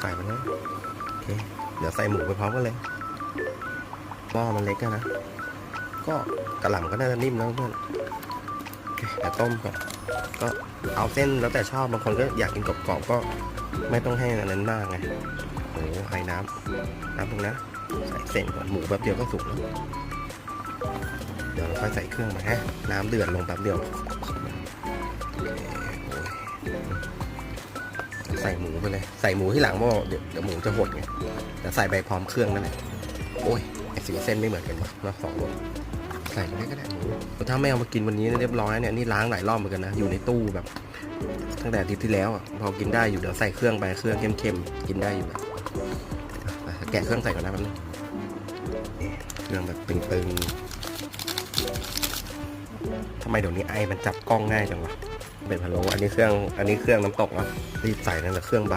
ใส่ไปเลยโอเคเดี๋ยวใส่หมูไปพร้อมกันเลยหม้อมันเล็กนะ ก็กระหล่ำก็น่าจะนิ่มแล้วเพื่อนโอเดี๋ยวต้มก่อนก็เอาเส้นแล้วแต่ชอบบางคนก็อยากกินกรอบๆก็ไม่ต้องให้อันนั้นมากไงโอ้ไอ้น้ำน้ำตรงนะใส่เส้นก่อนหมูแป๊บเดียวก็สุกแล้วเดี๋ยวเราค่อยใส่เครื่องมาฮะน้ำเดือดลงแป๊บเดียวโอเคโอ้ย ใส่หมูไปเลย ใส่หมูที่หลังเพราะว่าเดี๋ยวเดี๋ยวหมูจะหดไงเดี๋ยวใส่ไปพร้อมเครื่องนั่นแหละโอ้ยไอสีเส้นไม่เหมือนกันวะเนาสองรสใส่ไปก็ได้หมูถ้าไม่เอามากินวันนี้เรียบร้อยเนี่ยนี่ล้างหลายรอบเหมือนกันนะอยู่ในตู้แบบ ตั้งแต่อาทิตย์ที่แล้วอะพอกินได้อยู่เดี๋ยวใส่เครื่องไปเครื่องเข้มๆกินได้อยู่แบบแกะเครื่องใส่ก่อนนะแป๊บนึงเครื่องแบบตึงๆ ทำไมเดี๋ยวนี้ไอมันจับกล้องง่ายจังวะเป็นพะโล้อันนี้เครื่องอันนี้เครื่องน้ำตกอะรีบใส่นั่นแหละเครื่องเบา